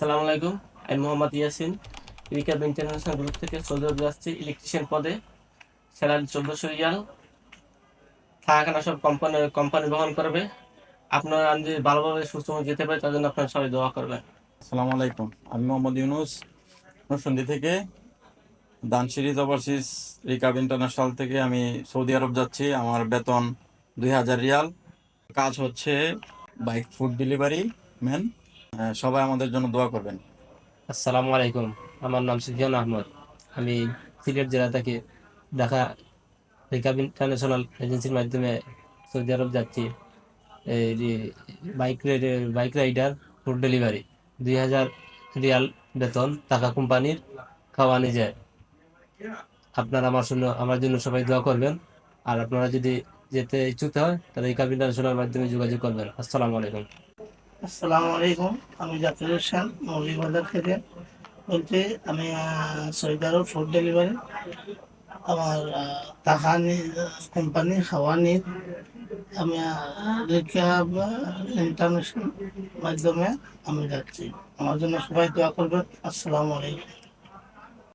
আসসালামু আলাইকুম, আমি মোহাম্মদ ইয়াসিন, রিকাব ইন্টারন্যাশনাল গ্রুপ থেকে সৌদি আরবে যাচ্ছি ইলেকট্রিশিয়ান পদে, স্যালারি চোদ্দশো রিয়াল। থাকাখানা সব কোম্পানি কোম্পানি বহন করবে। আপনারা যদি ভালোভাবে সুস্থভাবে যেতে পারি তার জন্য আপনারা সবাই দোয়া করবেন। আসসালামু আলাইকুম, আমি মোহাম্মদ ইউনুস, নরসিংদী থেকে। দান সিরিজ ওভারসিজ রিকাব ইন্টারন্যাশনাল থেকে আমি সৌদি আরব যাচ্ছি, আমার বেতন দুই হাজার রিয়াল। কাজ হচ্ছে বাইক ফুড ডেলিভারি ম্যান। সবাই আমাদের জন্য দোয়া করবেন। আসসালামু আলাইকুম। আমার নাম সুফিয়ান আহমদ। আমি সিলেট জেলা থেকে ঢাকা রিকাব ইন্টারন্যাশনাল এজেন্সির মাধ্যমে সৌদি আরব যাচ্ছি। Bike bike rider, food delivery, দুই হাজার রিয়াল বেতন টাকা কোম্পানির খাওয়া যায়। আপনারা আমার জন্য আমার জন্য সবাই দোয়া করবেন। আর আপনারা যদি যেতে ইচ্ছুক হয় তাহলে রিকাব ইন্টারন্যাশনাল মাধ্যমে যোগাযোগ করবেন। আসসালামু আলাইকুম। আসসালামু আলাইকুম, আমি জাকির হোসেন মৌলিকবাজার থেকে। বলছি আমি সৌদি আরব ফুড ডেলিভারি আমার টাকা নিয়ে কোম্পানি নিয়ে আমি ইন্টারন্যাশনাল মাধ্যমে আমি যাচ্ছি। আমার জন্য সবাই দোয়া করবেন। আসসালামু আলাইকুম।